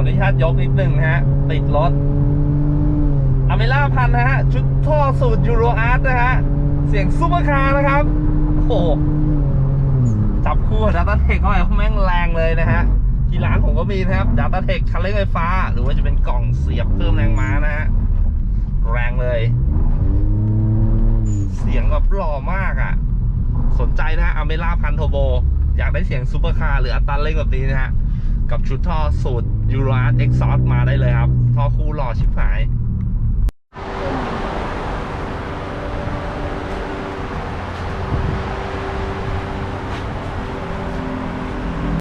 ออนุญาตยกนิดนึงนะฮะ ติดรถอเมล่าพันนะฮะ ชุดท่อสูตรยูโรอาร์ตนะฮะ เสียงซูเปอร์คาร์นะครับ โอ้โห จับคู่ดัตต้าเทคเข้าไปแม่งแรงเลยนะฮะ ที่ร้านผมก็มีนะครับดัตต้าเทคคันเร่งไฟฟ้า หรือว่าจะเป็นกล่องเสียบเพิ่มแรงม้านะฮะ แรงเลย เสียงแบบหล่อมากอะ่ะ สนใจนะฮะอเมล่าพันโทโบ อยากได้เสียงซูเปอร์คาร์หรืออัตราเร่งแบบนี้นะฮะ กับชุดท่อสูตรยูโรอาร์ตเอ็กซอมาได้เลยครับ